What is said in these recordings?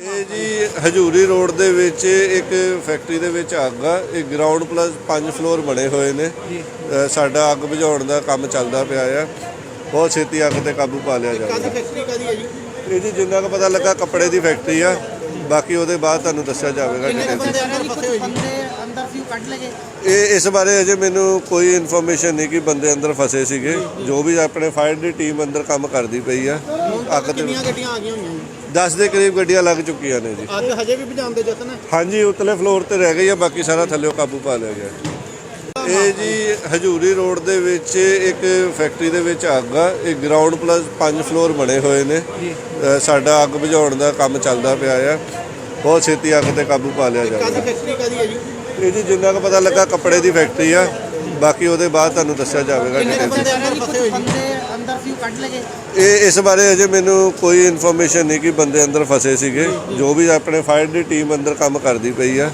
ਇਹ ਜੀ ਹਜੂਰੀ ਰੋਡ ਦੇ ਵਿੱਚ ਇੱਕ ਫੈਕਟਰੀ ਦੇ ਵਿੱਚ ਅੱਗ ਆ। ਇਹ ਗਰਾਊਂਡ ਪਲੱਸ 5 ਫਲੋਰ ਬਣੇ ਹੋਏ ਨੇ। ਅ, ਸਾਡਾ ਅੱਗ ਬੁਝਾਉਣ ਦਾ ਕੰਮ ਚੱਲਦਾ ਪਿਆ ਆ। ਬਹੁਤ ਛੇਤੀ ਅੱਗ ਤੇ ਕਾਬੂ ਪਾ ਲਿਆ ਕਾਦੀ ਜਾਊਗਾ ਫੈਕਟਰੀ ਕਾਦੀ ਹੈ ਜੀ? ਇਹ ਜੀ ਜਿੰਨਾ ਕੁ ਪਤਾ ਲੱਗਾ ਕੱਪੜੇ ਦੀ ਫੈਕਟਰੀ ਆ। ਬਾਕੀ ਉਹਦੇ ਬਾਅਦ ਤੁਹਾਨੂੰ ਦੱਸਿਆ ਜਾਵੇਗਾ detail 'ਚ। ਬੰਦੇ ਅੰਦਰ ਫਸੇ ਹੋਏ ਜੀ? ਬੰਦੇ ਅੰਦਰ ਸੀ ਕੱਢ ਲਗੇ ਇਹ ਇਸ ਬਾਰੇ ਅਜੇ ਮੈਨੂੰ ਕੋਈ ਇਨਫੋਰਮੇਸ਼ਨ ਨਹੀਂ ਕਿ ਬੰਦੇ ਅੰਦਰ ਫਸੇ ਸੀਗੇ। ਜੋ ਵੀ ਆਪਣੇ ਫਾਇਰ ਦੀ ਟੀਮ ਅੰਦਰ ਕੰਮ ਕਰਦੀ ਪਈ ਆ। ਅੱਗ ਤੇ ਕਿੰਨੀਆਂ ਗੱਡੀਆਂ ਆ ਗਈਆਂ ਹੋਈਆਂ ਜੀ? 10 ਦੇ ਕਰੀਬ ਗੱਡੀਆਂ ਲੱਗ ਚੁੱਕੀਆਂ ਨੇ ਜੀ। ਅੱਜ ਹਜੇ ਵੀ ਬੁਝਾਉਂਦੇ ਯਤਨ ਹੈ? ਹਾਂਜੀ ਉਤਲੇ ਫਲੋਰ ਤੇ ਰਹਿ ਗਈ ਆ ਬਾਕੀ ਸਾਰਾ ਥੱਲੇ ਕਾਬੂ ਪਾ ਲਿਆ ਗਿਆ। ਇਹ ਜੀ ਹਜੂਰੀ ਰੋਡ ਦੇ ਵਿੱਚ ਇੱਕ ਫੈਕਟਰੀ ਦੇ ਵਿੱਚ ਅੱਗ ਆ ਇਹ ਗਰਾਊਂਡ ਪਲੱਸ 5 ਫਲੋਰ ਬਣੇ ਹੋਏ ਨੇ। ਅ, ਸਾਡਾ ਅੱਗ ਬੁਝਾਉਣ ਦਾ ਕੰਮ ਚੱਲਦਾ ਪਿਆ ਆ। ਬਹੁਤ ਛੇਤੀ ਅੱਗ ਤੇ ਕਾਬੂ ਪਾ ਲਿਆ ਕਾਦੀ ਜਾਵੇਗਾ। ਫੈਕਟਰੀ ਕਾਦੀ ਹੈ ਜੀ? ਇਹ ਜੀ ਜਿੰਨਾ ਕੁ ਪਤਾ ਲੱਗਾ ਕੱਪੜੇ ਦੀ ਫੈਕਟਰੀ ਆ। ਬਾਕੀ ਉਹਦੇ ਬਾਅਦ ਤੁਹਾਨੂੰ ਦੱਸਿਆ ਜਾਵੇਗਾ detail 'ਚ। ਬੰਦੇ ਅੰਦਰ ਫਸੇ ਹੋਏ ਜੀ? ਬੰਦੇ ਅੰਦਰ ਸੀ ਉਹ ਕੱਢ ਲਗੇ ਇਹ ਇਸ ਬਾਰੇ ਅਜੇ ਮੈਨੂੰ ਕੋਈ ਇਨਫੋਰਮੇਸ਼ਨ ਨਹੀਂ ਕਿ ਬੰਦੇ ਅੰਦਰ ਫਸੇ ਸੀਗੇ। ਜੋ ਵੀ ਆਪਣੇ ਫਾਇਰ ਦੀ ਟੀਮ ਅੰਦਰ ਕੰਮ ਕਰਦੀ ਪਈ ਆ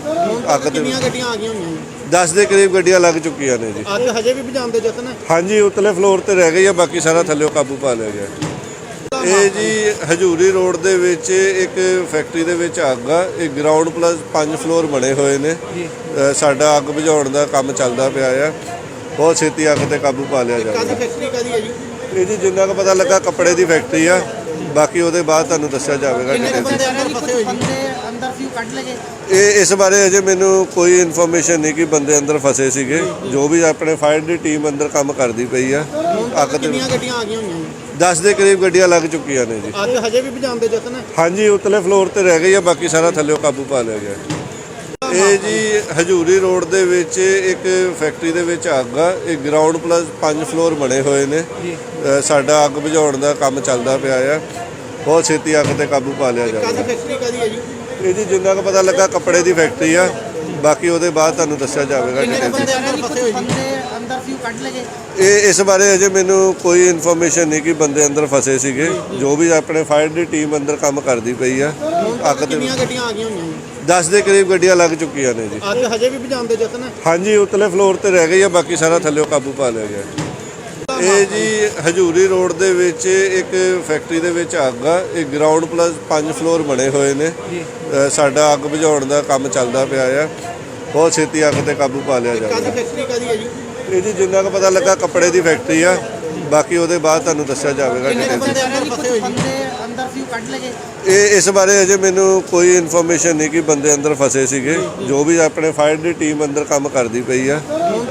ਅੱਗ ਤੇ ਕਿੰਨੀਆਂ ਗੱਡੀਆਂ ਆ ਗਈਆਂ ਹੋਈਆਂ? ਜੀ 10 ਦੇ ਕਰੀਬ ਗੱਡੀਆਂ ਲੱਗ ਚੁੱਕੀਆਂ ਨੇ ਜੀ। ਅੱਜ ਹਜੇ ਵੀ ਯਤਨ ਹੈ ਹਾਂਜੀ ਉਤਲੇ ਫਲੋਰ ਤੇ ਰਹਿ ਗਈ ਆ ਬਾਕੀ ਸਾਰਾ ਥੱਲੇ ਕਾਬੂ ਪਾ ਲਿਆ ਗਿਆ। ਇਹ ਜੀ ਹਜੂਰੀ ਰੋਡ ਦੇ ਵਿੱਚ ਇੱਕ ਫੈਕਟਰੀ ਦੇ ਵਿੱਚ ਅੱਗ ਆ। ਇਹ ਗਰਾਊਂਡ ਪਲੱਸ 5 ਫਲੋਰ ਬਣੇ ਹੋਏ ਨੇ। ਅ, ਸਾਡਾ ਅੱਗ ਬੁਝਾਉਣ ਦਾ ਕੰਮ ਚੱਲਦਾ ਪਿਆ ਆ। ਬਹੁਤ ਛੇਤੀ ਅੱਗ ਤੇ ਕਾਬੂ ਪਾ ਲਿਆ ਕਾਦੀ ਜਾਵੇਗਾ। ਫੈਕਟਰੀ ਕਾਦੀ ਹੈ ਜੀ? ਇਹ ਜੀ ਜਿੰਨਾ ਕੁ ਪਤਾ ਲੱਗਾ ਕੱਪੜੇ ਦੀ ਫੈਕਟਰੀ ਆ। ਬਾਕੀ ਉਹਦੇ ਬਾਅਦ ਤੁਹਾਨੂੰ ਦੱਸਿਆ ਜਾਵੇਗਾ ਕਿੰਨੇ ਕੁ detail 'ਚ। ਬੰਦੇ ਅੰਦਰ ਫਸੇ ਹੋਏ ਜੀ? ਅੰਦਰ ਸੀ ਉਹ ਕੱਢ ਲਗੇ ਇਹ ਇਸ ਬਾਰੇ ਅਜੇ ਮੈਨੂੰ ਕੋਈ ਇਨਫੋਰਮੇਸ਼ਨ ਨਹੀਂ ਕਿ ਬੰਦੇ ਅੰਦਰ ਫਸੇ ਸੀਗੇ। ਜੋ ਵੀ ਆਪਣੇ ਫਾਇਰ ਦੀ ਟੀਮ ਅੰਦਰ ਕੰਮ ਕਰਦੀ ਪਈ ਆ। ਅੱਗ ਤੇ ਕਿੰਨੀਆਂ ਗੱਡੀਆਂ ਆ ਗਈਆਂ ਹੋਈਆਂ ਜੀ 10 ਦੇ ਕਰੀਬ ਗੱਡੀਆਂ ਲੱਗ ਚੁੱਕੀਆਂ ਨੇ ਜੀ। ਅੱਜ ਹਜੇ ਵੀ ਯਤਨ ਹੈ? ਹਾਂਜੀ ਉਤਲੇ ਫਲੋਰ ਤੇ ਰਹਿ ਗਈ ਆ ਬਾਕੀ ਸਾਰਾ ਥੱਲੇ ਕਾਬੂ ਪਾ ਲਿਆ ਗਿਆ। ਇਹ ਜੀ ਹਜੂਰੀ ਰੋਡ ਦੇ ਵਿੱਚ ਇੱਕ ਫੈਕਟਰੀ ਦੇ ਵਿੱਚ ਅੱਗ ਆ। ਇਹ ਗਰਾਊਂਡ ਪਲੱਸ 5 ਫਲੋਰ ਬਣੇ ਹੋਏ ਨੇ। ਅ, ਸਾਡਾ ਅੱਗ ਬੁਝਾਉਣ ਦਾ ਕੰਮ ਚੱਲਦਾ ਪਿਆ ਆ। ਬਹੁਤ ਛੇਤੀ ਅੱਗ ਤੇ ਕਾਬੂ ਪਾ ਲਿਆ ਕਾਦੀ ਜਾਵੇਗਾ। ਫੈਕਟਰੀ ਕਾਦੀ ਹੈ ਜੀ? ਇਹ ਜੀ ਜਿੰਨਾ ਕੁ ਪਤਾ ਲੱਗਾ ਕੱਪੜੇ ਦੀ ਫੈਕਟਰੀ ਆ। ਬਾਕੀ ਉਹਦੇ ਬਾਅਦ ਤੁਹਾਨੂੰ ਦੱਸਿਆ ਜਾਵੇਗਾ ਲਗੇ ਇਹ ਇਸ ਬਾਰੇ ਅਜੇ ਮੈਨੂੰ ਕੋਈ ਇਨਫੋਰਮੇਸ਼ਨ ਨਹੀਂ ਕਿ ਬੰਦੇ ਅੰਦਰ ਫਸੇ ਸੀਗੇ। ਜੋ ਵੀ ਆਪਣੇ ਫਾਇਰ ਦੀ ਟੀਮ ਅੰਦਰ ਕੰਮ ਕਰਦੀ ਪਈ ਆ ਅੱਗ ਤੇ ਕਿੰਨੀਆਂ ਗੱਡੀਆਂ ਆ ਗਈਆਂ ਹੋਈਆਂ ਜੀ 10 ਦੇ ਕਰੀਬ ਗੱਡੀਆਂ ਲੱਗ ਚੁੱਕੀਆਂ ਨੇ ਜੀ। ਅੱਜ ਹਜੇ ਵੀ ਯਤਨ ਹੈ? ਹਾਂਜੀ ਉਤਲੇ ਫਲੋਰ ਤੇ ਰਹਿ ਗਈ ਆ ਬਾਕੀ ਸਾਰਾ ਥੱਲੇ ਕਾਬੂ ਪਾ ਲਿਆ ਗਿਆ। ਇਹ ਜੀ ਹਜੂਰੀ ਰੋਡ ਦੇ ਵਿੱਚ ਇੱਕ ਫੈਕਟਰੀ ਦੇ ਵਿੱਚ ਅੱਗ ਆ। ਇਹ ਗਰਾਊਂਡ ਪਲੱਸ 5 ਫਲੋਰ ਬਣੇ ਹੋਏ ਨੇ। ਸਾਡਾ ਅੱਗ ਬੁਝਾਉਣ ਦਾ ਕੰਮ ਚੱਲਦਾ ਪਿਆ ਆ। ਬਹੁਤ ਛੇਤੀ ਅੱਗ ਤੇ ਕਾਬੂ ਪਾ ਲਿਆ ਕਾਦੀ ਜਾਵੇਗਾ ਫੈਕਟਰੀ ਕਾਦੀ ਹੈ ਜੀ? ਇਹ ਜੀ ਜਿੰਨਾ ਕੁ ਪਤਾ ਲੱਗਾ ਕੱਪੜੇ ਦੀ ਫੈਕਟਰੀ ਆ। ਬਾਕੀ ਉਹਦੇ ਬਾਅਦ ਤੁਹਾਨੂੰ ਦੱਸਿਆ ਜਾਵੇਗਾ ਕਿੰਨੇ ਕੁ। ਬੰਦੇ ਅੰਦਰ ਫਸੇ ਹੋਏ ਜੀ? ਬੰਦੇ ਅੰਦਰ ਸੀ ਉਹ ਕੱਢ ਲਗੇ ਇਹ ਇਸ ਬਾਰੇ ਅਜੇ ਮੈਨੂੰ ਕੋਈ ਇਨਫੋਰਮੇਸ਼ਨ ਨਹੀਂ ਕਿ ਬੰਦੇ ਅੰਦਰ ਫਸੇ ਸੀਗੇ। ਜੋ ਵੀ ਆਪਣੇ ਫਾਇਰ ਦੀ ਟੀਮ ਅੰਦਰ ਕੰਮ ਕਰਦੀ ਪਈ ਆ।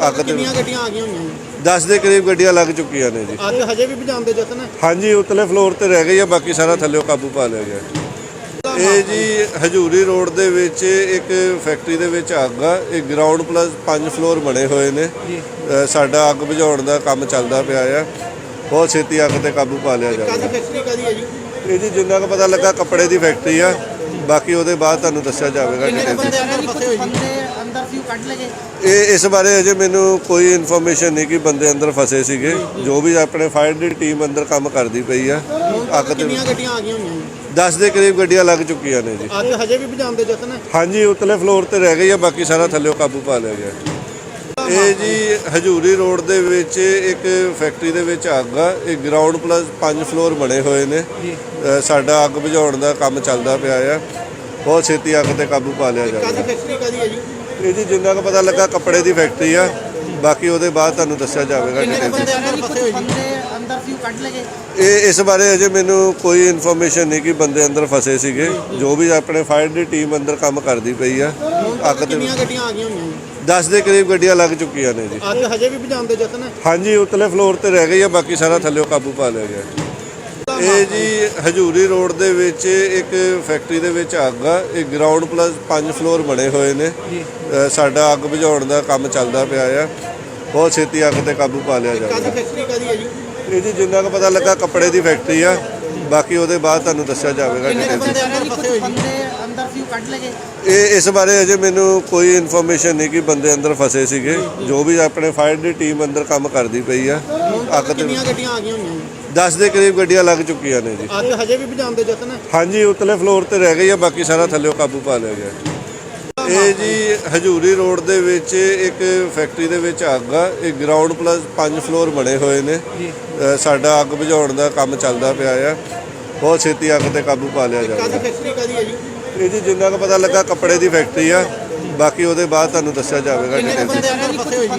ਅੱਗ ਤੇ ਕਿੰਨੀਆਂ ਗੱਡੀਆਂ ਆ ਗਈਆਂ ਹੋਈਆਂ 10 ਦੇ ਕਰੀਬ ਗੱਡੀਆਂ ਲੱਗ ਚੁੱਕੀਆਂ ਨੇ ਜੀ। ਅੱਜ ਹਜੇ ਵੀ ਯਤਨ ਹੈ? ਹਾਂਜੀ ਉਤਲੇ ਫਲੋਰ ਤੇ ਰਹਿ ਗਈ ਆ ਬਾਕੀ ਸਾਰਾ ਥੱਲੇ ਕਾਬੂ ਪਾ ਲਿਆ ਗਿਆ। ਇਹ ਜੀ ਹਜੂਰੀ ਰੋਡ ਦੇ ਵਿੱਚ ਇੱਕ ਫੈਕਟਰੀ ਦੇ ਵਿੱਚ ਅੱਗ ਆ। ਇਹ ਗਰਾਊਂਡ ਪਲੱਸ 5 ਫਲੋਰ ਬਣੇ ਹੋਏ ਨੇ। ਅ, ਸਾਡਾ ਅੱਗ ਬੁਝਾਉਣ ਦਾ ਕੰਮ ਚੱਲਦਾ ਪਿਆ ਆ। ਬਹੁਤ ਛੇਤੀ ਅੱਗ ਤੇ ਕਾਬੂ ਪਾ ਲਿਆ ਕਾਦੀ ਜਾਵੇਗਾ ਫੈਕਟਰੀ ਕਾਦੀ ਹੈ ਜੀ? ਇਹ ਜੀ ਜਿੰਨਾ ਕੁ ਪਤਾ ਲੱਗਾ ਕੱਪੜੇ ਦੀ ਫੈਕਟਰੀ ਆ। ਬਾਕੀ ਉਹਦੇ ਬਾਅਦ ਤੁਹਾਨੂੰ ਦੱਸਿਆ ਜਾਵੇਗਾ detail 'ਚ। ਬੰਦੇ ਅੰਦਰ ਫਸੇ ਹੋਏ ਜੀ? ਬੰਦੇ ਅੰਦਰ ਸੀ ਕੱਢ ਲਗੇ ਇਹ ਇਸ ਬਾਰੇ ਅਜੇ ਮੈਨੂੰ ਕੋਈ ਇਨਫੋਰਮੇਸ਼ਨ ਨਹੀਂ ਕਿ ਬੰਦੇ ਅੰਦਰ ਫਸੇ ਸੀਗੇ। ਜੋ ਵੀ ਆਪਣੇ ਫਾਇਰ ਦੀ ਟੀਮ ਅੰਦਰ ਕੰਮ ਕਰਦੀ ਪਈ ਆ ਅੱਗ ਤੇ ਕਿੰਨੀਆਂ ਗੱਡੀਆਂ ਆ ਗਈਆਂ ਹੋਈਆਂ ਜੀ? 10 ਦੇ ਕਰੀਬ ਗੱਡੀਆਂ ਲੱਗ ਚੁੱਕੀਆਂ ਨੇ ਜੀ। ਅੱਜ ਹਜੇ ਵੀ ਯਤਨ ਹੈ? ਹਾਂਜੀ ਉਤਲੇ ਫਲੋਰ ਤੇ ਰਹਿ ਗਈ ਆ ਬਾਕੀ ਸਾਰਾ ਥੱਲੇ ਕਾਬੂ ਪਾ ਲਿਆ ਗਿਆ। ਇਹ ਜੀ ਹਜੂਰੀ ਰੋਡ ਦੇ ਵਿੱਚ ਇੱਕ ਫੈਕਟਰੀ ਦੇ ਵਿੱਚ ਅੱਗ ਆ। ਇਹ ਗਰਾਊਂਡ ਪਲੱਸ 5 ਫਲੋਰ ਬਣੇ ਹੋਏ ਨੇ। ਸਾਡਾ ਅੱਗ ਬੁਝਾਉਣ ਦਾ ਕੰਮ ਚੱਲਦਾ ਪਿਆ ਆ। ਬਹੁਤ ਛੇਤੀ ਅੱਗ ਤੇ ਕਾਬੂ ਪਾ ਲਿਆ ਕਾਦੀ ਜਾਵੇਗਾ ਫੈਕਟਰੀ ਕਾਦੀ ਹੈ ਜੀ? ਇਹ ਜੀ ਜਿੰਨਾ ਕੁ ਪਤਾ ਲੱਗਾ ਕੱਪੜੇ ਦੀ ਫੈਕਟਰੀ ਆ। ਬਾਕੀ ਉਹਦੇ ਬਾਅਦ ਤੁਹਾਨੂੰ ਦੱਸਿਆ ਜਾਵੇਗਾ ਕਿੰਨੇ ਕੁ detail 'ਚ। ਬੰਦੇ ਅੰਦਰ ਫਸੇ ਹੋਏ ਜੀ? ਬੰਦੇ ਅੰਦਰ ਸੀ ਉਹ ਕੱਢ ਲਗੇ ਇਹ ਇਸ ਬਾਰੇ ਅਜੇ ਮੈਨੂੰ ਕੋਈ ਇਨਫੋਰਮੇਸ਼ਨ ਨਹੀਂ ਕਿ ਬੰਦੇ ਅੰਦਰ ਫਸੇ ਸੀਗੇ। ਜੋ ਵੀ ਆਪਣੇ ਫਾਇਰ ਦੀ ਟੀਮ ਅੰਦਰ ਕੰਮ ਕਰਦੀ ਪਈ ਆ। ਅੱਗ ਤੇ ਕਿੰਨੀਆਂ ਗੱਡੀਆਂ ਆ ਗਈਆਂ ਹੋਈਆਂ 10 ਦੇ ਕਰੀਬ ਗੱਡੀਆਂ ਲੱਗ ਚੁੱਕੀਆਂ ਨੇ ਜੀ। ਅੱਜ ਹਜੇ ਵੀ ਬੁਝਾਉਂਦੇ ਯਤਨ ਹੈ? ਹਾਂਜੀ ਉਤਲੇ ਫਲੋਰ ਤੇ ਰਹਿ ਗਈ ਆ ਬਾਕੀ ਸਾਰਾ ਥੱਲੇ ਕਾਬੂ ਪਾ ਲਿਆ ਗਿਆ। ਇਹ ਜੀ ਹਜੂਰੀ ਰੋਡ ਦੇ ਵਿੱਚ ਇੱਕ ਫੈਕਟਰੀ ਦੇ ਵਿੱਚ ਅੱਗ ਆ। ਇਹ ਗਰਾਊਂਡ ਪਲੱਸ 5 ਫਲੋਰ ਬਣੇ ਹੋਏ ਨੇ। ਅ, ਸਾਡਾ ਅੱਗ ਬੁਝਾਉਣ ਦਾ ਕੰਮ ਚੱਲਦਾ ਪਿਆ ਆ। ਬਹੁਤ ਛੇਤੀ ਅੱਗ ਤੇ ਕਾਬੂ ਪਾ ਲਿਆ ਕਾਦੀ ਜਾਵੇਗਾ। ਫੈਕਟਰੀ ਕਾਦੀ ਹੈ ਜੀ? ਇਹ ਜੀ ਜਿੰਨਾ ਕੁ ਪਤਾ ਲੱਗਾ ਕੱਪੜੇ ਦੀ ਫੈਕਟਰੀ ਆ। ਬਾਕੀ ਉਹਦੇ ਬਾਅਦ ਤੁਹਾਨੂੰ ਦੱਸਿਆ ਜਾਵੇਗਾ ਕਿੰਨੇ 'ਚ। ਬੰਦੇ ਅੰਦਰ ਫਸੇ ਹੋਏ ਜੀ? ਕੱਢ ਲਗੇ ਇਹ ਇਸ ਬਾਰੇ ਅਜੇ ਮੈਨੂੰ ਕੋਈ ਇਨਫੋਰਮੇਸ਼ਨ ਨਹੀਂ ਕਿ ਬੰਦੇ ਅੰਦਰ ਫਸੇ ਸੀਗੇ। ਜੋ ਵੀ ਆਪਣੇ ਫਾਇਰ ਦੀ ਟੀਮ ਅੰਦਰ ਕੰਮ ਕਰਦੀ ਪਈ ਆ ਅੱਗ ਤੇ ਕਿੰਨੀਆਂ ਗੱਡੀਆਂ ਆ ਗਈਆਂ ਹੋਈਆਂ ਜੀ 10 ਦੇ ਕਰੀਬ ਗੱਡੀਆਂ ਲੱਗ ਚੁੱਕੀਆਂ ਨੇ ਜੀ। ਅੱਜ ਹਜੇ ਵੀ ਬੁਝਾਉਂਦੇ ਯਤਨ ਹੈ? ਹਾਂਜੀ ਉਤਲੇ ਫਲੋਰ ਤੇ ਰਹਿ ਗਈ ਆ ਬਾਕੀ ਸਾਰਾ ਥੱਲੇ ਕਾਬੂ ਪਾ ਲਿਆ ਗਿਆ। ਇਹ ਜੀ ਹਜੂਰੀ ਰੋਡ ਦੇ ਵਿੱਚ ਇੱਕ ਫੈਕਟਰੀ ਦੇ ਵਿੱਚ ਅੱਗ ਆ। ਇਹ ਗਰਾਊਂਡ ਪਲੱਸ 5 ਫਲੋਰ ਬਣੇ ਹੋਏ ਨੇ। ਸਾਡਾ ਅੱਗ ਬੁਝਾਉਣ ਦਾ ਕੰਮ ਚੱਲਦਾ ਪਿਆ ਆ। ਬਹੁਤ ਛੇਤੀ ਅੱਗ ਤੇ ਕਾਬੂ ਪਾ ਲਿਆ ਕਾਦੀ ਜਾਵੇ ਫੈਕਟਰੀ ਕਾਦੀ ਹੈ ਜੀ? ਇਹ ਜੀ ਜਿੰਨਾ ਕੁ ਪਤਾ ਲੱਗਾ ਕੱਪੜੇ ਦੀ ਫੈਕਟਰੀ ਆ ਬਾਕੀ ਉਹਦੇ ਬਾਅਦ ਤੁਹਾਨੂੰ ਦੱਸਿਆ ਜਾਵੇਗਾ detail 'ਚ।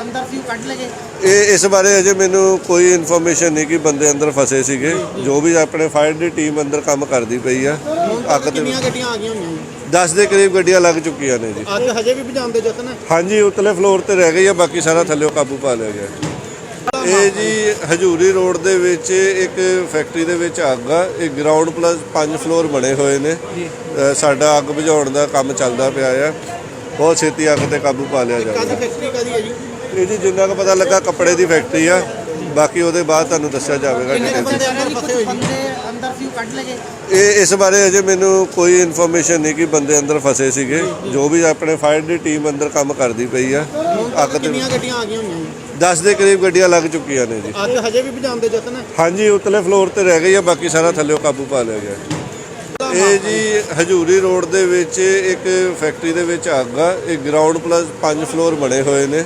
ਅੰਦਰ ਸੀ ਕੱਢ ਲਗੇ ਇਹ ਇਸ ਬਾਰੇ ਅਜੇ ਮੈਨੂੰ ਕੋਈ ਇਨਫੋਰਮੇਸ਼ਨ ਨਹੀਂ ਕਿ ਬੰਦੇ ਅੰਦਰ ਫਸੇ ਸੀਗੇ। ਜੋ ਵੀ ਆਪਣੇ ਫਾਇਰ ਦੀ ਟੀਮ ਅੰਦਰ ਕੰਮ ਕਰਦੀ ਪਈ ਆ ਅੱਗ ਤੇ ਕਿੰਨੀਆਂ ਗੱਡੀਆਂ ਆ ਗਈਆਂ ਹੋਈਆਂ? ਜੀ 10 ਦੇ ਕਰੀਬ ਗੱਡੀਆਂ ਲੱਗ ਚੁੱਕੀਆਂ ਨੇ ਜੀ। ਅੱਗ ਹਜੇ ਵੀ ਬੁਝਾਉਣ ਦੇ ਯਤਨ ਹੈ ਹਾਂਜੀ ਉਤਲੇ ਫਲੋਰ ਤੇ ਰਹਿ ਗਈ ਆ ਬਾਕੀ ਸਾਰਾ ਥੱਲੇੋਂ ਕਾਬੂ ਪਾ ਲਿਆ ਗਿਆ। ਇਹ ਜੀ ਹਜੂਰੀ ਰੋਡ ਦੇ ਵਿੱਚ ਇੱਕ ਫੈਕਟਰੀ ਦੇ ਵਿੱਚ ਅੱਗ ਆ। ਇਹ ਗਰਾਊਂਡ ਪਲੱਸ 5 ਫਲੋਰ ਬਣੇ ਹੋਏ ਨੇ। ਅ, ਸਾਡਾ ਅੱਗ ਬੁਝਾਉਣ ਦਾ ਕੰਮ ਚੱਲਦਾ ਪਿਆ ਆ। ਬਹੁਤ ਛੇਤੀ ਅੱਗ ਤੇ ਕਾਬੂ ਪਾ ਲਿਆ ਕਾਦੀ ਜਾਵੇਗਾ। ਫੈਕਟਰੀ ਕਾਦੀ ਹੈ ਜੀ? ਇਹ ਜੀ ਜਿੰਨਾ ਕੁ ਪਤਾ ਲੱਗਾ ਕੱਪੜੇ ਦੀ ਫੈਕਟਰੀ ਆ। ਬਾਕੀ ਉਹਦੇ ਬਾਅਦ ਤੁਹਾਨੂੰ ਦੱਸਿਆ ਜਾਵੇਗਾ ਕਿੰਨੇ ਕੁ detail 'ਚ। ਬੰਦੇ ਅੰਦਰ ਫਸੇ ਹੋਏ ਜੀ? ਕੱਢ ਲਗੇ? ਇਹ ਇਸ ਬਾਰੇ ਅਜੇ ਮੈਨੂੰ ਕੋਈ ਇਨਫੋਰਮੇਸ਼ਨ ਨਹੀਂ ਕਿ ਬੰਦੇ ਅੰਦਰ ਫਸੇ ਸੀਗੇ। ਜੋ ਵੀ ਆਪਣੇ ਫਾਇਰ ਦੀ ਟੀਮ ਅੰਦਰ ਕੰਮ ਕਰਦੀ ਪਈ ਆ ਅੱਗ ਤੇ ਕਿੰਨੀਆਂ ਗੱਡੀਆਂ ਆ ਗਈਆਂ ਹੋਈਆਂ ਜੀ? 10 ਦੇ ਕਰੀਬ ਗੱਡੀਆਂ ਲੱਗ ਚੁੱਕੀਆਂ ਨੇ ਜੀ। ਅੱਗ ਹਜੇ ਵੀ ਬੁਝਾਉਣ ਦੇ ਯਤਨ ਹੈ ਹਾਂਜੀ ਉਤਲੇ ਫਲੋਰ ਤੇ ਰਹਿ ਗਈ ਆ ਬਾਕੀ ਸਾਰਾ ਥੱਲੇੋਂ ਕਾਬੂ ਪਾ ਲਿਆ ਗਿਆ। ਇਹ ਜੀ ਹਜੂਰੀ ਰੋਡ ਦੇ ਵਿੱਚ ਇੱਕ ਫੈਕਟਰੀ ਦੇ ਵਿੱਚ ਅੱਗ ਆ। ਇਹ ਗਰਾਊਂਡ ਪਲੱਸ 5 ਫਲੋਰ ਬਣੇ ਹੋਏ ਨੇ।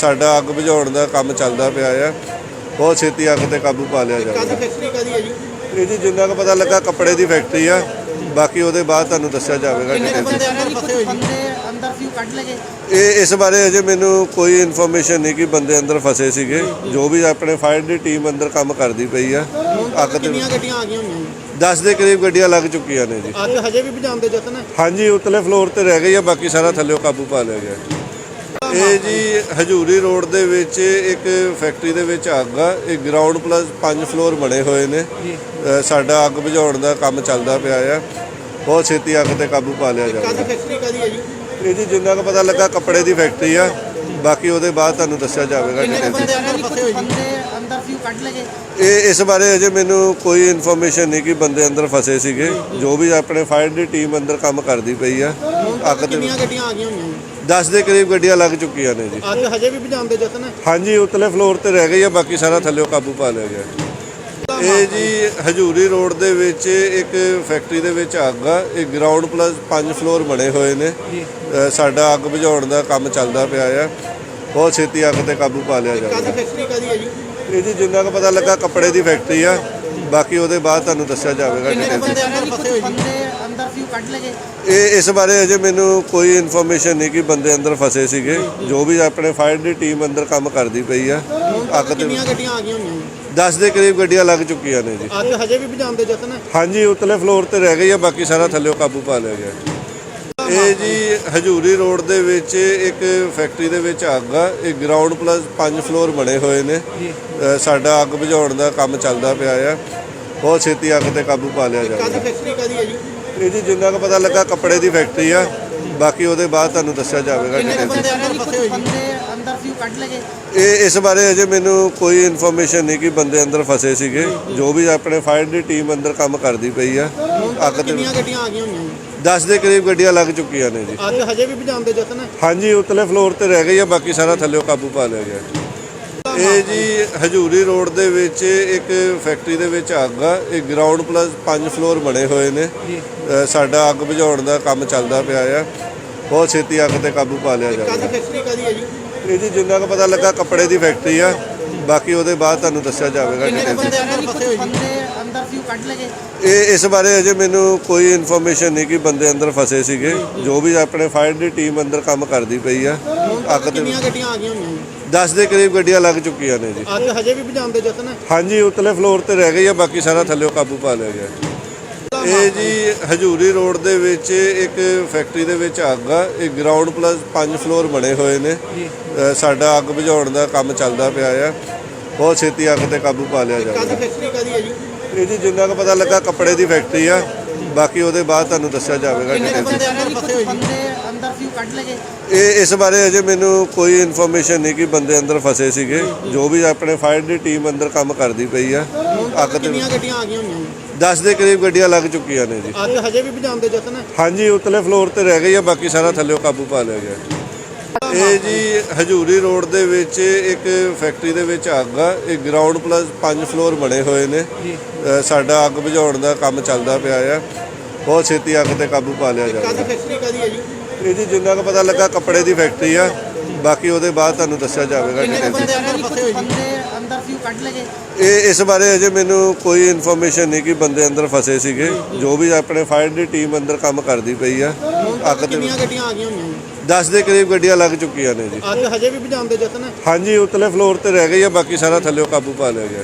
ਸਾਡਾ ਅੱਗ ਬੁਝਾਉਣ ਦਾ ਕੰਮ ਚੱਲਦਾ ਪਿਆ ਆ। ਬਹੁਤ ਛੇਤੀ ਅੱਗ ਤੇ ਕਾਬੂ ਪਾ ਲਿਆ ਕਾਦੀ ਜਾਵੇਗਾ। ਫੈਕਟਰੀ ਕਾਦੀ ਹੈ ਜੀ? ਇਹ ਜੀ ਜਿੰਨਾ ਕੁ ਪਤਾ ਲੱਗਾ ਕੱਪੜੇ ਦੀ ਫੈਕਟਰੀ ਆ ਬਾਕੀ ਉਹਦੇ ਬਾਅਦ ਤੁਹਾਨੂੰ ਦੱਸਿਆ ਜਾਵੇਗਾ detail 'ਚ। ਬੰਦੇ ਅੰਦਰ ਫਸੇ ਹੋਏ ਜੀ? ਬੰਦੇ ਅੰਦਰ ਸੀ ਉਹ ਕੱਢ ਲਗੇ ਇਹ ਇਸ ਬਾਰੇ ਅਜੇ ਮੈਨੂੰ ਕੋਈ ਇਨਫੋਰਮੇਸ਼ਨ ਨਹੀਂ ਕਿ ਬੰਦੇ ਅੰਦਰ ਫਸੇ ਸੀਗੇ। ਜੋ ਵੀ ਆਪਣੇ ਫਾਇਰ ਦੀ ਟੀਮ ਅੰਦਰ ਕੰਮ ਕਰਦੀ ਪਈ ਆ ਅੱਗ ਤੇ ਕਿੰਨੀਆਂ ਗੱਡੀਆਂ ਆ ਗਈਆਂ ਹੋਈਆਂ ਜੀ? 10 ਦੇ ਕਰੀਬ ਗੱਡੀਆਂ ਲੱਗ ਚੁੱਕੀਆਂ ਨੇ ਜੀ। ਅੱਗ ਹਜੇ ਵੀ ਬੁਝਾਉਣ ਦੇ ਯਤਨ ਹੈ ਹਾਂਜੀ ਉਤਲੇ ਫਲੋਰ ਤੇ ਰਹਿ ਗਈ ਆ ਬਾਕੀ ਸਾਰਾ ਥੱਲੇੋਂ ਕਾਬੂ ਪਾ ਲਿਆ ਗਿਆ। ਇਹ ਜੀ ਹਜੂਰੀ ਰੋਡ ਦੇ ਵਿੱਚ ਇੱਕ ਫੈਕਟਰੀ ਦੇ ਵਿੱਚ ਅੱਗ ਆ। ਇਹ ਗਰਾਊਂਡ ਪਲੱਸ 5 ਫਲੋਰ ਬਣੇ ਹੋਏ ਨੇ। ਅ, ਸਾਡਾ ਅੱਗ ਬੁਝਾਉਣ ਦਾ ਕੰਮ ਚੱਲਦਾ ਪਿਆ ਆ। ਬਹੁਤ ਛੇਤੀ ਅੱਗ ਤੇ ਕਾਬੂ ਪਾ ਲਿਆ ਜਾਵੇਗਾ ਫੈਕਟਰੀ ਕਾਦੀ ਹੈ ਜੀ? ਇਹ ਜੀ ਜਿੰਨਾ ਕੁ ਪਤਾ ਲੱਗਾ ਕੱਪੜੇ ਦੀ ਫੈਕਟਰੀ ਆ। ਬਾਕੀ ਉਹਦੇ ਬਾਅਦ ਤੁਹਾਨੂੰ ਦੱਸਿਆ ਜਾਵੇਗਾ ਕਿੰਨੇ ਕੁ detail 'ਚ। ਬੰਦੇ ਅੰਦਰ ਫਸੇ ਹੋਏ ਜੀ? ਕੱਢ ਲਗੇ? ਇਹ ਇਸ ਬਾਰੇ ਅਜੇ ਮੈਨੂੰ ਕੋਈ ਇਨਫੋਰਮੇਸ਼ਨ ਨਹੀਂ ਕਿ ਬੰਦੇ ਅੰਦਰ ਫਸੇ ਸੀਗੇ। ਜੋ ਵੀ ਆਪਣੇ ਫਾਇਰ ਦੀ ਟੀਮ ਅੰਦਰ ਕੰਮ ਕਰਦੀ ਪਈ ਆ ਅੱਗ ਤੇ ਕਿੰਨੀਆਂ ਗੱਡੀਆਂ ਆ ਗਈਆਂ ਹੋਈਆਂ 10 ਦੇ ਕਰੀਬ ਗੱਡੀਆਂ ਲੱਗ ਚੁੱਕੀਆਂ ਨੇ ਜੀ। ਅੱਗ ਹਜੇ ਵੀ ਬੁਝਾਉਣ ਦੇ ਯਤਨ ਹੈ? ਹਾਂਜੀ ਉਤਲੇ ਫਲੋਰ ਤੇ ਰਹਿ ਗਈ ਆ ਬਾਕੀ ਸਾਰਾ ਥੱਲੇੋਂ ਕਾਬੂ ਪਾ ਲਿਆ ਗਿਆ। ਇਹ ਜੀ ਹਜੂਰੀ ਰੋਡ ਦੇ ਵਿੱਚ ਇੱਕ ਫੈਕਟਰੀ ਦੇ ਵਿੱਚ ਅੱਗ ਆ। ਇਹ ਗਰਾਊਂਡ ਪਲੱਸ 5 ਫਲੋਰ ਬਣੇ ਹੋਏ ਨੇ। ਸਾਡਾ ਅੱਗ ਬੁਝਾਉਣ ਦਾ ਕੰਮ ਚੱਲਦਾ ਪਿਆ ਆ। ਬਹੁਤ ਛੇਤੀ ਅੱਗ ਤੇ ਕਾਬੂ ਪਾ ਲਿਆ ਕਾਦੀ ਜਾਵੇਗਾ। ਫੈਕਟਰੀ ਕਾਦੀ ਹੈ ਜੀ? ਇਹ ਜੀ ਜਿੰਨਾ ਕੁ ਪਤਾ ਲੱਗਾ ਕੱਪੜੇ ਦੀ ਫੈਕਟਰੀ ਆ ਬਾਕੀ ਉਹਦੇ ਬਾਅਦ ਤੁਹਾਨੂੰ ਦੱਸਿਆ ਜਾਵੇਗਾ ਲਗੇ ਇਹ ਇਸ ਬਾਰੇ ਅਜੇ ਮੈਨੂੰ ਕੋਈ ਇਨਫੋਰਮੇਸ਼ਨ ਨਹੀਂ ਕਿ ਬੰਦੇ ਅੰਦਰ ਫਸੇ ਸੀਗੇ। ਜੋ ਵੀ ਆਪਣੇ ਫਾਇਰ ਦੀ ਟੀਮ ਅੰਦਰ ਕੰਮ ਕਰਦੀ ਪਈ ਆ ਅੱਗ ਤੇ ਕਿੰਨੀਆਂ ਗੱਡੀਆਂ ਆ ਗਈਆਂ ਹੋਈਆਂ ਜੀ? 10 ਦੇ ਕਰੀਬ ਗੱਡੀਆਂ ਲੱਗ ਚੁੱਕੀਆਂ ਨੇ ਜੀ। ਅੱਗ ਹਜੇ ਵੀ ਬੁਝਾਉਣ ਦੇ ਯਤਨ ਹੈ ਹਾਂਜੀ ਉਤਲੇ ਫਲੋਰ ਤੇ ਰਹਿ ਗਈ ਆ ਬਾਕੀ ਸਾਰਾ ਥੱਲੇੋਂ ਕਾਬੂ ਪਾ ਲਿਆ ਗਿਆ। ਇਹ ਜੀ ਹਜੂਰੀ ਰੋਡ ਦੇ ਵਿੱਚ ਇੱਕ ਫੈਕਟਰੀ ਦੇ ਵਿੱਚ ਅੱਗ ਆ। ਇਹ ਗਰਾਊਂਡ ਪਲੱਸ 5 ਫਲੋਰ ਬਣੇ ਹੋਏ ਨੇ। ਅ, ਸਾਡਾ ਅੱਗ ਬੁਝਾਉਣ ਦਾ ਕੰਮ ਚੱਲਦਾ ਪਿਆ ਆ। ਬਹੁਤ ਛੇਤੀ ਅੱਗ ਤੇ ਕਾਬੂ ਪਾ ਲਿਆ ਕਾਦੀ ਜਾਵੇਗਾ। ਫੈਕਟਰੀ ਕਾਦੀ ਹੈ ਜੀ? ਇਹ ਜੀ ਜਿੰਨਾ ਕੁ ਪਤਾ ਲੱਗਾ ਕੱਪੜੇ ਦੀ ਫੈਕਟਰੀ ਆ। ਬਾਕੀ ਉਹਦੇ ਬਾਅਦ ਤੁਹਾਨੂੰ ਦੱਸਿਆ ਜਾਵੇਗਾ detail 'ਚ। ਬੰਦੇ ਅੰਦਰ ਫਸੇ ਹੋਏ ਜੀ? ਬੰਦੇ ਅੰਦਰ ਸੀ ਉਹ ਕੱਢ ਲਗੇ ਇਹ ਇਸ ਬਾਰੇ ਅਜੇ ਮੈਨੂੰ ਕੋਈ ਇਨਫੋਰਮੇਸ਼ਨ ਨਹੀਂ ਕਿ ਬੰਦੇ ਅੰਦਰ ਫਸੇ ਸੀਗੇ। ਜੋ ਵੀ ਆਪਣੇ ਫਾਇਰ ਦੀ ਟੀਮ ਅੰਦਰ ਕੰਮ ਕਰਦੀ ਪਈ ਆ। ਅੱਗ ਤੇ ਕਿੰਨੀਆਂ ਗੱਡੀਆਂ ਆ ਗਈਆਂ ਹੋਈਆਂ ਜੀ 10 ਦੇ ਕਰੀਬ ਗੱਡੀਆਂ ਲੱਗ ਚੁੱਕੀਆਂ ਨੇ ਜੀ। ਅੱਗ ਹਜੇ ਵੀ ਬੁਝਾਉਣ ਦੇ ਯਤਨ ਹੈ ਹਾਂਜੀ ਉਤਲੇ ਫਲੋਰ ਤੇ ਰਹਿ ਗਈ ਆ ਬਾਕੀ ਸਾਰਾ ਥੱਲੇੋਂ ਕਾਬੂ ਪਾ ਲਿਆ ਗਿਆ ਇਹ ਜੀ ਹਜੂਰੀ ਰੋਡ ਦੇ ਵਿੱਚ ਇੱਕ ਫੈਕਟਰੀ ਦੇ ਵਿੱਚ ਅੱਗ ਆ ਇਹ ਗਰਾਊਂਡ ਪਲੱਸ 5 ਫਲੋਰ ਬਣੇ ਹੋਏ ਨੇ। ਅ, ਸਾਡਾ ਅੱਗ ਬੁਝਾਉਣ ਦਾ ਕੰਮ ਚੱਲਦਾ ਪਿਆ ਆ। ਬਹੁਤ ਛੇਤੀ ਅੱਗ ਤੇ ਕਾਬੂ ਪਾ ਲਿਆ ਕਾਦੀ ਜਾਵੇਗਾ ਫੈਕਟਰੀ ਕਾਦੀ ਹੈ ਜੀ? ਇਹ ਜੀ ਜਿੰਨਾ ਕੁ ਪਤਾ ਲੱਗਾ ਕੱਪੜੇ ਦੀ ਫੈਕਟਰੀ ਆ ਬਾਕੀ ਉਹਦੇ ਬਾਅਦ ਤੁਹਾਨੂੰ ਦੱਸਿਆ ਜਾਵੇਗਾ ਕਿੰਨੇ ਕੁ detail 'ਚ। ਬੰਦੇ ਅੰਦਰ ਫਸੇ ਹੋਏ ਜੀ? ਸੀ ਉਹ ਕੱਢ ਲਗੇ? ਇਹ ਇਸ ਬਾਰੇ ਅਜੇ ਮੈਨੂੰ ਕੋਈ ਇਨਫੋਰਮੇਸ਼ਨ ਨਹੀਂ ਕਿ ਬੰਦੇ ਅੰਦਰ ਫਸੇ ਸੀਗੇ। ਜੋ ਵੀ ਆਪਣੇ ਫਾਇਰ ਦੀ ਟੀਮ ਅੰਦਰ ਕੰਮ ਕਰਦੀ ਪਈ ਆ ਅੱਗ ਤੇ ਕਿੰਨੀਆਂ ਗੱਡੀਆਂ ਆ ਗਈਆਂ ਹੋਈਆਂ ਜੀ? 10 ਦੇ ਕਰੀਬ ਗੱਡੀਆਂ ਲੱਗ ਚੁੱਕੀਆਂ ਨੇ ਜੀ। ਅੱਗ ਹਜੇ ਵੀ ਬੁਝਾਉਣ ਦੇ ਯਤਨ? ਹੈ ਹਾਂਜੀ ਉਤਲੇ ਫਲੋਰ ਤੇ ਰਹਿ ਗਈ ਆ ਬਾਕੀ ਸਾਰਾ ਥੱਲੇੋਂ ਕਾਬੂ ਪਾ ਲਿਆ ਗਿਆ। ਇਹ ਜੀ ਹਜੂਰੀ ਰੋਡ ਦੇ ਵਿੱਚ ਇੱਕ ਫੈਕਟਰੀ ਦੇ ਵਿੱਚ ਅੱਗ ਆ ਇਹ ਗਰਾਊਂਡ ਪਲੱਸ 5 ਫਲੋਰ ਬਣੇ ਹੋਏ ਨੇ। ਅ, ਸਾਡਾ ਅੱਗ ਬੁਝਾਉਣ ਦਾ ਕੰਮ ਚੱਲਦਾ ਪਿਆ ਆ। ਬਹੁਤ ਛੇਤੀ ਅੱਗ ਤੇ ਕਾਬੂ ਪਾ ਲਿਆ ਕਾਦੀ ਜਾਵੇਗਾ। ਫੈਕਟਰੀ ਕਾਦੀ ਹੈ ਜੀ? ਇਹ ਜੀ ਜਿੰਨਾ ਕੁ ਪਤਾ ਲੱਗਾ ਕੱਪੜੇ ਦੀ ਫੈਕਟਰੀ ਆ ਬਾਕੀ ਉਹਦੇ ਬਾਅਦ ਤੁਹਾਨੂੰ ਦੱਸਿਆ ਜਾਵੇਗਾ detail 'ਚ। ਬੰਦੇ ਅੰਦਰ ਸੀ ਕੱਢ ਲਗੇ ਇਹ ਇਸ ਬਾਰੇ ਅਜੇ ਮੈਨੂੰ ਕੋਈ ਇਨਫੋਰਮੇਸ਼ਨ ਨਹੀਂ ਕਿ ਬੰਦੇ ਅੰਦਰ ਫਸੇ ਸੀਗੇ। ਜੋ ਵੀ ਆਪਣੇ ਫਾਇਰ ਦੀ ਟੀਮ ਅੰਦਰ ਕੰਮ ਕਰਦੀ ਪਈ ਆ ਅੱਗ ਤੇ ਕਿੰਨੀਆਂ ਗੱਡੀਆਂ ਆ ਗਈਆਂ ਹੋਈਆਂ ਜੀ 10 ਦੇ ਕਰੀਬ ਗੱਡੀਆਂ ਲੱਗ ਚੁੱਕੀਆਂ ਨੇ ਜੀ। ਅੱਗ ਹਜੇ ਵੀ ਬੁਝਾਉਣ ਦੇ ਯਤਨ ਹੈ? ਹਾਂਜੀ ਉਤਲੇ ਫਲੋਰ ਤੇ ਰਹਿ ਗਈ ਆ ਬਾਕੀ ਸਾਰਾ ਥੱਲੇੋਂ ਕਾਬੂ ਪਾ ਲਿਆ ਗਿਆ। ਇਹ ਜੀ ਹਜੂਰੀ ਰੋਡ ਦੇ ਵਿੱਚ ਇੱਕ ਫੈਕਟਰੀ ਦੇ ਵਿੱਚ ਅੱਗ ਆ। ਇਹ ਗਰਾਊਂਡ ਪਲੱਸ 5 ਫਲੋਰ ਬਣੇ ਹੋਏ ਨੇ। ਅ, ਸਾਡਾ ਅੱਗ ਬੁਝਾਉਣ ਦਾ ਕੰਮ ਚੱਲਦਾ ਪਿਆ ਆ। ਬਹੁਤ ਛੇਤੀ ਅੱਗ ਤੇ ਕਾਬੂ ਪਾ ਲਿਆ ਕਾਦੀ ਜਾਵੇਗਾ ਫੈਕਟਰੀ ਕਾਦੀ ਹੈ ਜੀ? ਇਹ ਜੀ ਜਿੰਨਾ ਕੁ ਪਤਾ ਲੱਗਾ ਕੱਪੜੇ ਦੀ ਫੈਕਟਰੀ ਆ। ਬਾਕੀ ਉਹਦੇ ਬਾਅਦ ਤੁਹਾਨੂੰ ਦੱਸਿਆ ਜਾਵੇਗਾ detail 'ਚ। ਬੰਦੇ ਅੰਦਰ ਫਸੇ ਹੋਏ ਜੀ? ਬੰਦੇ ਅੰਦਰ ਅੰਦਰ ਸੀ ਉਹ ਕੱਢ ਲਗੇ ਇਹ ਇਸ ਬਾਰੇ ਅਜੇ ਮੈਨੂੰ ਕੋਈ ਇਨਫੋਰਮੇਸ਼ਨ ਨਹੀਂ ਕਿ ਬੰਦੇ ਅੰਦਰ ਫਸੇ ਸੀਗੇ। ਜੋ ਵੀ ਆਪਣੇ ਫਾਇਰ ਦੀ ਟੀਮ ਅੰਦਰ ਕੰਮ ਕਰਦੀ ਪਈ ਆ। ਅੱਗ ਤੇ ਕਿੰਨੀਆਂ ਗੱਡੀਆਂ ਆ ਗਈਆਂ ਹੋਈਆਂ 10 ਦੇ ਕਰੀਬ ਗੱਡੀਆਂ ਲੱਗ ਚੁੱਕੀਆਂ ਨੇ ਜੀ। ਅੱਜ ਹਜੇ ਵੀ ਬੁਝਾਉਣ ਦੇ ਯਤਨ ਹਾਂਜੀ ਉਤਲੇ ਫਲੋਰ ਤੇ ਰਹਿ ਗਈ ਆ ਬਾਕੀ ਸਾਰਾ ਥੱਲੇ ਕਾਬੂ ਪਾ ਲਿਆ ਗਿਆ।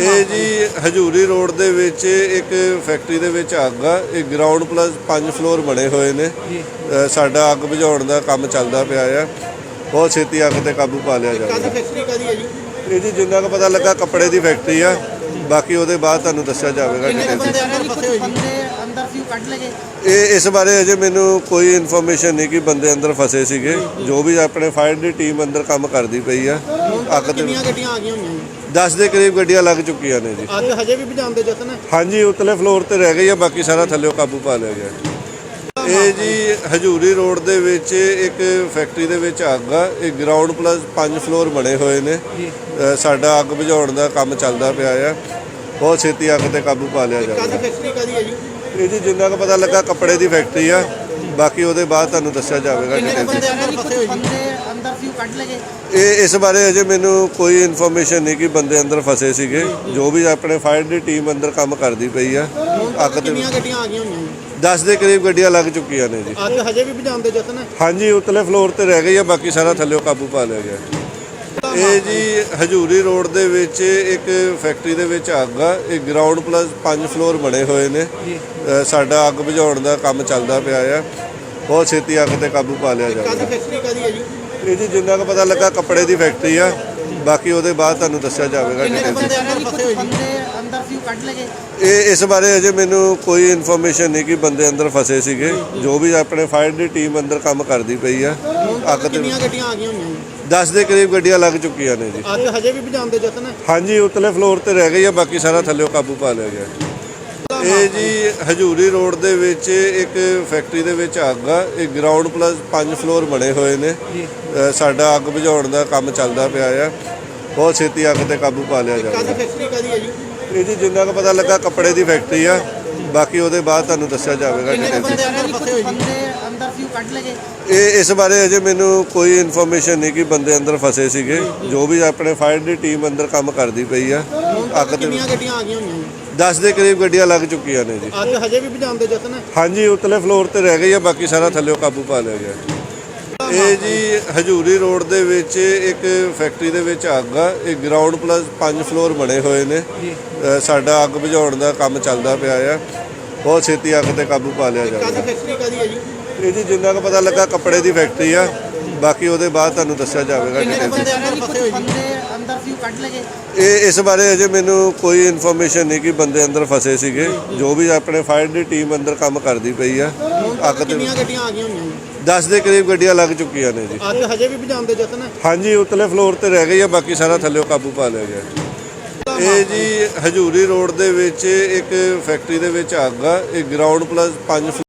ਇਹ ਜੀ ਹਜੂਰੀ ਰੋਡ ਦੇ ਵਿੱਚ ਇੱਕ ਫੈਕਟਰੀ ਦੇ ਵਿੱਚ ਅੱਗ ਆ। ਇਹ ਗਰਾਊਂਡ ਪਲੱਸ 5 ਫਲੋਰ ਬਣੇ ਹੋਏ ਨੇ। ਸਾਡਾ ਅੱਗ ਬੁਝਾਉਣ ਦਾ ਕੰਮ ਚੱਲਦਾ ਪਿਆ ਆ। ਬਹੁਤ ਛੇਤੀ ਅੱਗ ਤੇ ਕਾਬੂ ਪਾ ਲਿਆ ਕਾਦੀ ਜਾਏਗਾ ਫੈਕਟਰੀ ਕਾਦੀ ਹੈ ਜੀ? ਇਹ ਜੀ ਜਿੰਨਾ ਕੁ ਪਤਾ ਲੱਗਾ ਕੱਪੜੇ ਦੀ ਫੈਕਟਰੀ ਆ। ਬਾਕੀ ਉਹਦੇ ਬਾਅਦ ਤੁਹਾਨੂੰ ਦੱਸਿਆ ਜਾਵੇਗਾ ਕਿੰਨੇ ਕੁ detail 'ਚ। ਬੰਦੇ ਅੰਦਰ ਕੁਝ ਫਸੇ ਹੋਏ ਜੀ ਬੰਦੇ ਅੰਦਰ ਸੀ ਉਹ ਕੱਢ ਲਗੇ ਇਹ ਇਸ ਬਾਰੇ ਅਜੇ ਮੈਨੂੰ ਕੋਈ ਇਨਫੋਰਮੇਸ਼ਨ ਨਹੀਂ ਕਿ ਬੰਦੇ ਅੰਦਰ ਫਸੇ ਸੀਗੇ। ਜੋ ਵੀ ਆਪਣੇ ਫਾਇਰ ਦੀ ਟੀਮ ਅੰਦਰ ਕੰਮ ਕਰਦੀ ਪਈ ਆ ਅੱਗ ਤੇ ਕਿੰਨੀਆਂ ਗੱਡੀਆਂ ਆ ਗਈਆਂ ਹੋਈਆਂ ਜੀ 10 ਦੇ ਕਰੀਬ ਗੱਡੀਆਂ ਲੱਗ ਚੁੱਕੀਆਂ ਨੇ ਜੀ। ਅੱਜ ਹਜੇ ਵੀ ਬੁਝਾਉਣ ਦੇ ਯਤਨ ਹਾਂਜੀ ਉਤਲੇ ਫਲੋਰ ਤੇ ਰਹਿ ਗਈ ਆ ਬਾਕੀ ਸਾਰਾ ਥੱਲੇ ਕਾਬੂ ਪਾ ਲਿਆ ਗਿਆ। ਇਹ ਜੀ ਹਜੂਰੀ ਰੋਡ ਦੇ ਵਿੱਚ ਇੱਕ ਫੈਕਟਰੀ ਦੇ ਵਿੱਚ ਅੱਗ ਆ। ਇਹ ਗਰਾਊਂਡ ਪਲੱਸ 5 ਫਲੋਰ ਬਣੇ ਹੋਏ ਨੇ। ਸਾਡਾ ਅੱਗ ਬੁਝਾਉਣ ਦਾ ਕੰਮ ਚੱਲਦਾ ਪਿਆ ਆ। ਬਹੁਤ ਛੇਤੀ ਅੱਗ ਤੇ ਕਾਬੂ ਪਾ ਲਿਆ ਕਾਦੀ ਜਾਵੇਗਾ ਫੈਕਟਰੀ ਕਾਦੀ ਹੈ ਜੀ? ਇਹ ਜੀ ਜਿੰਨਾ ਕੁ ਪਤਾ ਲੱਗਾ ਕੱਪੜੇ ਦੀ ਫੈਕਟਰੀ ਆ ਬਾਕੀ ਉਹਦੇ ਬਾਅਦ ਤੁਹਾਨੂੰ ਦੱਸਿਆ ਜਾਵੇਗਾ ਕਿੰਨੇ ਕੁ detail 'ਚ। ਬੰਦੇ ਅੰਦਰ ਫਸੇ ਹੋਏ ਜੀ? ਬੰਦੇ ਅੰਦਰ ਸੀ ਉਹ ਕੱਢ ਲਗੇ ਇਹ ਇਸ ਬਾਰੇ ਅਜੇ ਮੈਨੂੰ ਕੋਈ ਇਨਫੋਰਮੇਸ਼ਨ ਨਹੀਂ ਕਿ ਬੰਦੇ ਅੰਦਰ ਫਸੇ ਸੀਗੇ। ਜੋ ਵੀ ਆਪਣੇ ਫਾਇਰ ਦੀ ਟੀਮ ਅੰਦਰ ਕੰਮ ਕਰਦੀ ਪਈ ਆ ਅੱਗ ਤੇ ਕਿੰਨੀਆਂ ਗੱਡੀਆਂ ਆ ਗਈਆਂ ਹੋਈਆਂ ਜੀ 10 ਦੇ ਕਰੀਬ ਗੱਡੀਆਂ ਲੱਗ ਚੁੱਕੀਆਂ ਨੇ ਜੀ। ਅੱਜ ਹਜੇ ਵੀ ਬੁਝਾਉਣ ਦੇ ਯਤਨ ਹਾਂਜੀ ਉਤਲੇ ਫਲੋਰ ਤੇ ਰਹਿ ਗਈ ਆ ਬਾਕੀ ਸਾਰਾ ਥੱਲੇ ਕਾਬੂ ਪਾ ਲਿਆ ਗਿਆ। ਇਹ ਜੀ ਹਜੂਰੀ ਰੋਡ ਦੇ ਵਿੱਚ ਇੱਕ ਫੈਕਟਰੀ ਦੇ ਵਿੱਚ ਅੱਗ ਆ। ਇਹ ਗਰਾਊਂਡ ਪਲੱਸ 5 ਫਲੋਰ ਬਣੇ ਹੋਏ ਨੇ। ਅ, ਸਾਡਾ ਅੱਗ ਬੁਝਾਉਣ ਦਾ ਕੰਮ ਚੱਲਦਾ ਪਿਆ ਆ। ਬਹੁਤ ਛੇਤੀ ਅੱਗ ਤੇ ਕਾਬੂ ਪਾ ਲਿਆ ਕਾਦੀ ਜਾਵੇਗਾ। ਫੈਕਟਰੀ ਕਾਦੀ ਹੈ ਜੀ? ਇਹ ਜੀ ਜਿੰਨਾ ਕੁ ਪਤਾ ਲੱਗਾ ਕੱਪੜੇ ਦੀ ਫੈਕਟਰੀ ਆ। ਬਾਕੀ ਉਹਦੇ ਬਾਅਦ ਤੁਹਾਨੂੰ ਦੱਸਿਆ ਜਾਵੇਗਾ ਕਿੰਨੇ ਕੁ detail 'ਚ। ਬੰਦੇ ਅੰਦਰ ਫਸੇ ਹੋਏ ਜੀ? ਬੰਦੇ ਅੰਦਰ ਸੀ ਉਹ ਕੱਢ ਲਗੇ ਇਹ ਇਸ ਬਾਰੇ ਅਜੇ ਮੈਨੂੰ ਕੋਈ ਇਨਫੋਰਮੇਸ਼ਨ ਨਹੀਂ ਕਿ ਬੰਦੇ ਅੰਦਰ ਫਸੇ ਸੀਗੇ। ਜੋ ਵੀ ਆਪਣੇ ਫਾਇਰ ਦੀ ਟੀਮ ਅੰਦਰ ਕੰਮ ਕਰਦੀ ਪਈ ਆ ਅੱਗ ਤੇ ਕਿੰਨੀਆਂ ਗੱਡੀਆਂ ਆ ਗਈਆਂ ਹੋਈਆਂ ਜੀ? 10 ਦੇ ਕਰੀਬ ਗੱਡੀਆਂ ਲੱਗ ਚੁੱਕੀਆਂ ਨੇ ਜੀ। ਅੱਜ ਹਜੇ ਵੀ ਬੁਝਾਉਣ ਦੇ ਯਤਨ ਹਾਂਜੀ ਉਤਲੇ ਫਲੋਰ ਤੇ ਰਹਿ ਗਈ ਆ ਬਾਕੀ ਸਾਰਾ ਥੱਲੇ ਕਾਬੂ ਪਾ ਲਿਆ ਗਿਆ। ਇਹ ਜੀ ਹਜੂਰੀ ਰੋਡ ਦੇ ਵਿੱਚ ਇੱਕ ਫੈਕਟਰੀ ਦੇ ਵਿੱਚ ਅੱਗ ਆ। ਇਹ ਗਰਾਊਂਡ ਪਲੱਸ 5 ਫਲੋਰ ਬਣੇ ਹੋਏ ਨੇ। ਸਾਡਾ ਅੱਗ ਬੁਝਾਉਣ ਦਾ ਕੰਮ ਚੱਲਦਾ ਪਿਆ ਆ। ਬਹੁਤ ਛੇਤੀ ਅੱਗ ਤੇ ਕਾਬੂ ਪਾ ਲਿਆ ਕਾਦੀ ਜਾਵੇਗਾ। ਫੈਕਟਰੀ ਕਾਦੀ ਹੈ ਜੀ? ਇਹ ਜੀ ਜਿੰਨਾ ਕੁ ਪਤਾ ਲੱਗਾ ਕੱਪੜੇ ਦੀ ਫੈਕਟਰੀ ਆ। ਬਾਕੀ ਉਹਦੇ ਬਾਅਦ ਤੁਹਾਨੂੰ ਦੱਸਿਆ ਜਾਵੇਗਾ ਕਿੰਨੇ। ਬੰਦੇ ਅੰਦਰ ਫਸੇ ਹੋਏ ਜੀ? ਸੀ ਉਹ ਕੱਢ ਲਗੇ। ਇਹ ਇਸ ਬਾਰੇ ਅਜੇ ਮੈਨੂੰ ਕੋਈ ਇਨਫੋਰਮੇਸ਼ਨ ਨਹੀਂ ਕਿ ਬੰਦੇ ਅੰਦਰ ਫਸੇ ਸੀਗੇ। ਜੋ ਵੀ ਆਪਣੇ ਫਾਇਰ ਦੀ ਟੀਮ ਅੰਦਰ ਕੰਮ ਕਰਦੀ ਪਈ ਆ ਅੱਗ ਤੇ ਕਿੰਨੀਆਂ ਗੱਡੀਆਂ ਆ ਗਈਆਂ ਹੋਈਆਂ ਜੀ 10 ਦੇ ਕਰੀਬ ਗੱਡੀਆਂ ਲੱਗ ਚੁੱਕੀਆਂ ਨੇ ਜੀ। ਅੱਜ ਹਜੇ ਵੀ ਬੁਝਾਉਣ ਦੇ ਯਤਨ ਹਾਂਜੀ ਉਤਲੇ ਫਲੋਰ ਤੇ ਰਹਿ ਗਈ ਆ ਬਾਕੀ ਸਾਰਾ ਥੱਲੇ ਕਾਬੂ ਪਾ ਲਿਆ ਗਿਆ। ਇਹ ਜੀ ਹਜੂਰੀ ਰੋਡ ਦੇ ਵਿੱਚ ਇੱਕ ਫੈਕਟਰੀ ਦੇ ਵਿੱਚ ਅੱਗ ਆ। ਇਹ ਗਰਾਊਂਡ ਪਲੱਸ 5 ਫਲੋਰ ਬਣੇ ਹੋਏ ਨੇ। ਅ, ਸਾਡਾ ਅੱਗ ਬੁਝਾਉਣ ਦਾ ਕੰਮ ਚੱਲਦਾ ਪਿਆ ਆ। ਬਹੁਤ ਛੇਤੀ ਅੱਗ ਤੇ ਕਾਬੂ ਪਾ ਲਿਆ ਕਾਦੀ ਜਾਵੇਗਾ। ਫੈਕਟਰੀ ਕਾਦੀ ਹੈ ਜੀ? ਇਹ ਜੀ ਜਿੰਨਾ ਕੁ ਪਤਾ ਲੱਗਾ ਕੱਪੜੇ ਦੀ ਫੈਕਟਰੀ ਆ ਬਾਕੀ ਉਹਦੇ ਬਾਅਦ ਤੁਹਾਨੂੰ ਦੱਸਿਆ ਜਾਵੇਗਾ। ਬੰਦੇ ਅੰਦਰ ਸੀ ਕੱਢ ਲਗੇ ਇਹ ਇਸ ਬਾਰੇ ਅਜੇ ਮੈਨੂੰ ਕੋਈ ਇਨਫੋਰਮੇਸ਼ਨ ਨਹੀਂ ਕਿ ਬੰਦੇ ਅੰਦਰ ਫਸੇ ਸੀਗੇ। ਜੋ ਵੀ ਆਪਣੇ ਫਾਇਰ ਦੀ ਟੀਮ ਅੰਦਰ ਕੰਮ ਕਰਦੀ ਪਈ ਆ ਅੱਗ ਤੇ ਕਿੰਨੀਆਂ ਗੱਡੀਆਂ ਆ ਗਈਆਂ ਹੋਈਆਂ ਜੀ 10 ਦੇ ਕਰੀਬ ਗੱਡੀਆਂ ਲੱਗ ਚੁੱਕੀਆਂ ਨੇ ਜੀ। ਅੱਜ ਹਜੇ ਵੀ ਬੁਝਾਉਣ ਦੇ ਯਤਨ ਹਾਂਜੀ ਉਤਲੇ ਫਲੋਰ ਤੇ ਰਹਿ ਗਈ ਆ ਬਾਕੀ ਸਾਰਾ ਥੱਲੇ ਕਾਬੂ ਪਾ ਲਿਆ ਗਿਆ। ਇਹ ਜੀ ਹਜੂਰੀ ਰੋਡ ਦੇ ਵਿੱਚ ਇੱਕ ਫੈਕਟਰੀ ਦੇ ਵਿੱਚ ਅੱਗ ਆ ਇਹ ਗਰਾਊਂਡ ਪਲੱਸ 5